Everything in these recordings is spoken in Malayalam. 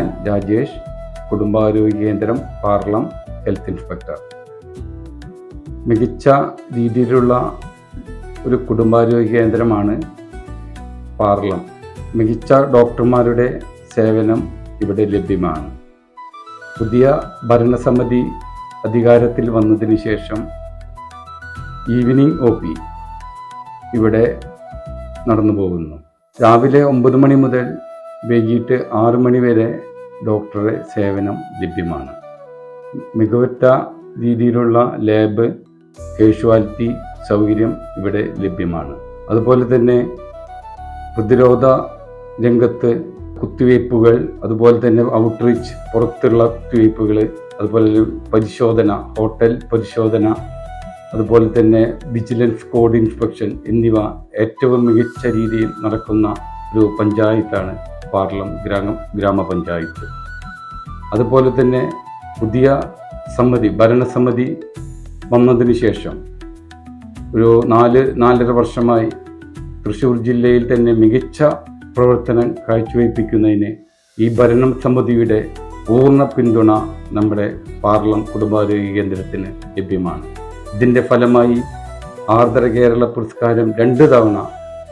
രാജേഷ് കുടുംബാരോഗ്യ കേന്ദ്രം പാർലം ഹെൽത്ത് ഇൻസ്പെക്ടർ. മികച്ച രീതിയിലുള്ള ഒരു കുടുംബാരോഗ്യ കേന്ദ്രമാണ് പാർലം. മികച്ച ഡോക്ടർമാരുടെ സേവനം ഇവിടെ ലഭ്യമാണ്. പുതിയ ഭരണസമിതി അധികാരത്തിൽ വന്നതിന് ശേഷം ഈവനിങ് ഒ പി ഇവിടെ നടന്നു പോകുന്നു രാവിലെ ഒമ്പത് മണി മുതൽ വൈകിട്ട് ആറു മണി വരെ സേവനം ലഭ്യമാണ്. മികവുറ്റ രീതിയിലുള്ള ലാബ് കേഷ്വാലിറ്റി സൗകര്യം ഇവിടെ ലഭ്യമാണ്. അതുപോലെ തന്നെ പ്രതിരോധ രംഗത്ത് കുത്തിവയ്പ്പുകൾ അതുപോലെ തന്നെ ഔട്ട്റീച്ച് പുറത്തുള്ള കുത്തിവയ്പ്പുകൾ അതുപോലെ പരിശോധന ഹോട്ടൽ പരിശോധന അതുപോലെ തന്നെ വിജിലൻസ് കോഡ് ഇൻസ്പെക്ഷൻ എന്നിവ ഏറ്റവും മികച്ച രീതിയിൽ നടക്കുന്ന ഒരു പഞ്ചായത്താണ് പാർലം ഗ്രാമ ഗ്രാമപഞ്ചായത്ത്. അതുപോലെ തന്നെ പുതിയ സമിതി ഭരണസമിതി വന്നതിന് ശേഷം ഒരു നാല് നാലര വർഷമായി തൃശ്ശൂർ ജില്ലയിൽ തന്നെ മികച്ച പ്രവർത്തനം കാഴ്ചവയ്പ്പിക്കുന്നതിന് ഈ ഭരണം സമിതിയുടെ പൂർണ പിന്തുണ നമ്മുടെ പാർലം കുടുംബാരോഗ്യ കേന്ദ്രത്തിന് ലഭ്യമാണ്. ഇതിന്റെ ഫലമായി ആർദ്ര കേരള പുരസ്കാരം രണ്ട് തവണ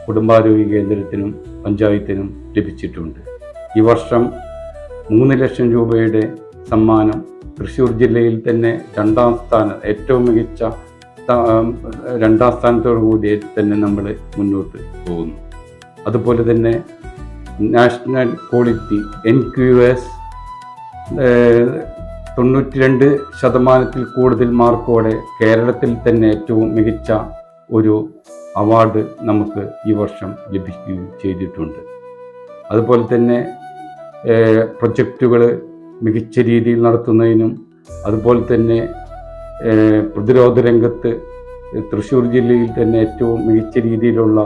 കുടുംബാരോഗ്യ കേന്ദ്രത്തിനും പഞ്ചായത്തിനും ലഭിച്ചിട്ടുണ്ട്. ഈ വർഷം മൂന്ന് ലക്ഷം രൂപയുടെ സമ്മാനം തൃശ്ശൂർ ജില്ലയിൽ തന്നെ രണ്ടാം സ്ഥാനം ഏറ്റവും മികച്ച രണ്ടാം സ്ഥാനത്തോടു കൂടി തന്നെ നമ്മൾ മുന്നോട്ട് പോകുന്നു. അതുപോലെ തന്നെ national quality N Q S തൊണ്ണൂറ്റി രണ്ട് ശതമാനത്തിൽ കൂടുതൽ മാർക്കോടെ കേരളത്തിൽ തന്നെ ഏറ്റവും മികച്ച ഒരു അവാർഡ് നമുക്ക് ഈ വർഷം ലഭിക്കുകയും ചെയ്തിട്ടുണ്ട്. അതുപോലെ തന്നെ പ്രൊജക്റ്റുകൾ മികച്ച രീതിയിൽ നടത്തുന്നതിനും അതുപോലെ തന്നെ പ്രതിരോധ രംഗത്ത് തൃശ്ശൂർ ജില്ലയിൽ തന്നെ ഏറ്റവും മികച്ച രീതിയിലുള്ള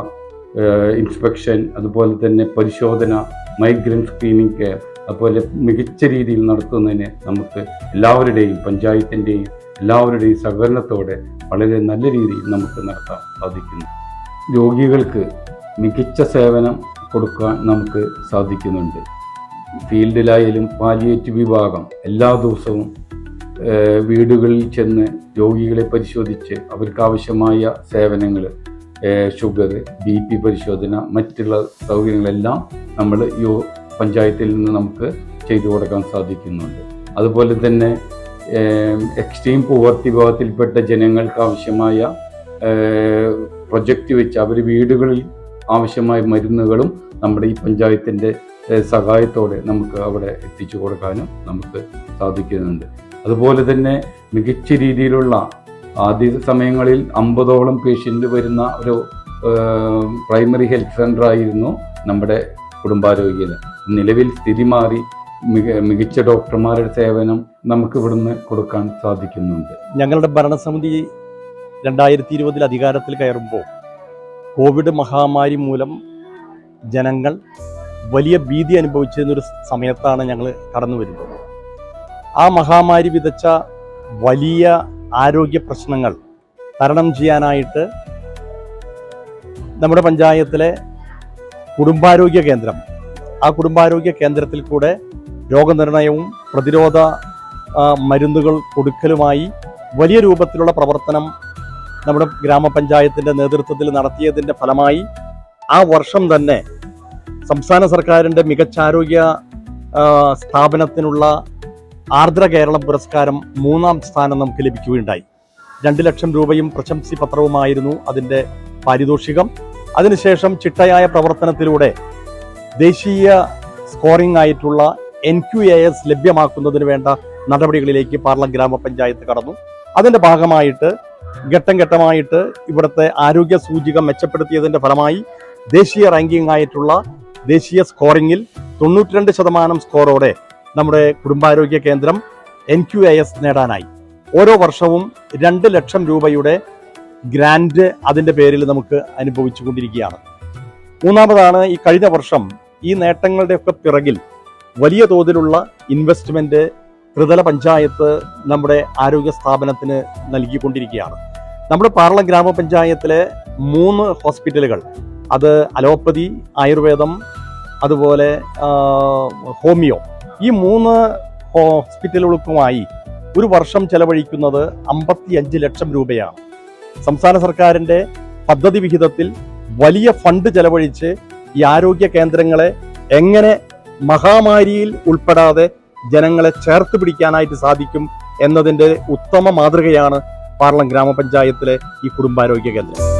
ഇൻസ്പെക്ഷൻ അതുപോലെ തന്നെ പരിശോധന മൈഗ്രൻ സ്ക്രീനിങ് കെയർ അതുപോലെ മികച്ച രീതിയിൽ നടത്തുന്നതിന് നമുക്ക് എല്ലാവരുടെയും പഞ്ചായത്തിന്റെയും എല്ലാവരുടെയും സഹകരണത്തോടെ വളരെ നല്ല രീതിയിൽ നമുക്ക് നടത്താൻ സാധിക്കുന്നു. രോഗികൾക്ക് മികച്ച സേവനം കൊടുക്കാൻ നമുക്ക് സാധിക്കുന്നുണ്ട്. ഫീൽഡിലായാലും പാലിയേറ്റ് വിഭാഗം എല്ലാ ദിവസവും വീടുകളിൽ ചെന്ന് രോഗികളെ പരിശോധിച്ച് അവർക്ക് ആവശ്യമായ സേവനങ്ങൾ ഷുഗർ ബി പി പരിശോധന മറ്റുള്ള സൗകര്യങ്ങളെല്ലാം നമ്മൾ യോ പഞ്ചായത്തിൽ നിന്ന് നമുക്ക് ചെയ്തു കൊടുക്കാൻ സാധിക്കുന്നുണ്ട്. അതുപോലെ തന്നെ എക്സ്ട്രീം പോവർട്ടി വിഭാഗത്തിൽപ്പെട്ട ജനങ്ങൾക്ക് ആവശ്യമായ പ്രൊജക്റ്റ് വെച്ച് അവർ വീടുകളിൽ ആവശ്യമായ മരുന്നുകളും നമ്മുടെ ഈ പഞ്ചായത്തിന്റെ സഹായത്തോടെ നമുക്ക് അവിടെ എത്തിച്ചു കൊടുക്കാനും നമുക്ക് സാധിക്കുന്നുണ്ട്. അതുപോലെ തന്നെ മികച്ച രീതിയിലുള്ള ആദ്യ സമയങ്ങളിൽ അമ്പതോളം പേഷ്യന്റ് വരുന്ന ഒരു പ്രൈമറി ഹെൽത്ത് സെന്റർ ആയിരുന്നു നമ്മുടെ കുടുംബാരോഗ്യ നിലവിൽ സ്ഥിതി മാറി മിക മികച്ച ഡോക്ടർമാരുടെ സേവനം നമുക്ക് ഇവിടുന്ന് കൊടുക്കാൻ സാധിക്കുന്നുണ്ട്. ഞങ്ങളുടെ ഭരണസമിതി രണ്ടായിരത്തി ഇരുപതിൽ അധികാരത്തിൽ കയറുമ്പോൾ കോവിഡ് മഹാമാരി മൂലം ജനങ്ങൾ വലിയ ഭീതി അനുഭവിച്ചിരുന്നൊരു സമയത്താണ് ഞങ്ങൾ കടന്നു വരുന്നത്. ആ മഹാമാരി വിതച്ച വലിയ ആരോഗ്യ പ്രശ്നങ്ങൾ തരണം ചെയ്യാനായിട്ട് നമ്മുടെ പഞ്ചായത്തിലെ കുടുംബാരോഗ്യ കേന്ദ്രം ആ കുടുംബാരോഗ്യ കേന്ദ്രത്തിൽ കൂടെ രോഗനിർണയവും പ്രതിരോധ മരുന്നുകൾ കൊടുക്കലുമായി വലിയ രൂപത്തിലുള്ള പ്രവർത്തനം നമ്മുടെ ഗ്രാമപഞ്ചായത്തിന്റെ നേതൃത്വത്തിൽ നടത്തിയതിന്റെ ഫലമായി ആ വർഷം തന്നെ സംസ്ഥാന സർക്കാരിന്റെ മികച്ച ആരോഗ്യ സ്ഥാപനത്തിനുള്ള ആർദ്ര കേരളം പുരസ്കാരം മൂന്നാം സ്ഥാനം നമുക്ക് ലഭിക്കുകയുണ്ടായി. രണ്ട് ലക്ഷം രൂപയും പ്രശംസി പത്രവുമായിരുന്നു അതിന്റെ പാരിതോഷികം. അതിനുശേഷം ചിട്ടയായ പ്രവർത്തനത്തിലൂടെ ദേശീയ സ്കോറിംഗ് ആയിട്ടുള്ള എൻ ക്യു എ എസ് ലഭ്യമാക്കുന്നതിന് വേണ്ട നടപടികളിലേക്ക് പാർലം ഗ്രാമപഞ്ചായത്ത് കടന്നു. അതിന്റെ ഭാഗമായിട്ട് ഘട്ടം ഘട്ടമായിട്ട് ഇവിടുത്തെ ആരോഗ്യ സൂചിക മെച്ചപ്പെടുത്തിയതിന്റെ ഫലമായി ദേശീയ റാങ്കിംഗ് ആയിട്ടുള്ള ദേശീയ സ്കോറിംഗിൽ തൊണ്ണൂറ്റിരണ്ട് ശതമാനം സ്കോറോടെ നമ്മുടെ കുടുംബാരോഗ്യ കേന്ദ്രം എൻ ക്യു എ എസ് നേടാനായി. ഓരോ വർഷവും രണ്ട് ലക്ഷം രൂപയുടെ ഗ്രാൻഡ് അതിന്റെ പേരിൽ നമുക്ക് അനുഭവിച്ചു കൊണ്ടിരിക്കുകയാണ് മൂന്നാമതാണ് ഈ കഴിഞ്ഞ വർഷം ഈ നേട്ടങ്ങളുടെയൊക്കെ പിറകിൽ വലിയ തോതിലുള്ള ഇൻവെസ്റ്റ്മെന്റ് ത്രിതല പഞ്ചായത്ത് നമ്മുടെ ആരോഗ്യ സ്ഥാപനത്തിന് നൽകിക്കൊണ്ടിരിക്കുകയാണ്. നമ്മുടെ പാർളം ഗ്രാമപഞ്ചായത്തിലെ മൂന്ന് ഹോസ്പിറ്റലുകൾ അത് അലോപ്പതി ആയുർവേദം അതുപോലെ ഹോമിയോ. ഈ മൂന്ന് ഹോസ്പിറ്റലുകൾക്കുമായി ഒരു വർഷം ചെലവഴിക്കുന്നത് അമ്പത്തി അഞ്ച് ലക്ഷം രൂപയാണ്. സംസ്ഥാന സർക്കാരിന്റെ പദ്ധതി വിഹിതത്തിൽ വലിയ ഫണ്ട് ചെലവഴിച്ച് ഈ ആരോഗ്യ കേന്ദ്രങ്ങളെ എങ്ങനെ മഹാമാരിയിൽ ഉൾപ്പെടാതെ ജനങ്ങളെ ചേർത്ത് പിടിക്കാനായിട്ട് സാധിക്കും എന്നതിന്റെ ഉത്തമ മാതൃകയാണ് പാർലം ഗ്രാമപഞ്ചായത്തിലെ ഈ കുടുംബാരോഗ്യ കേന്ദ്രം.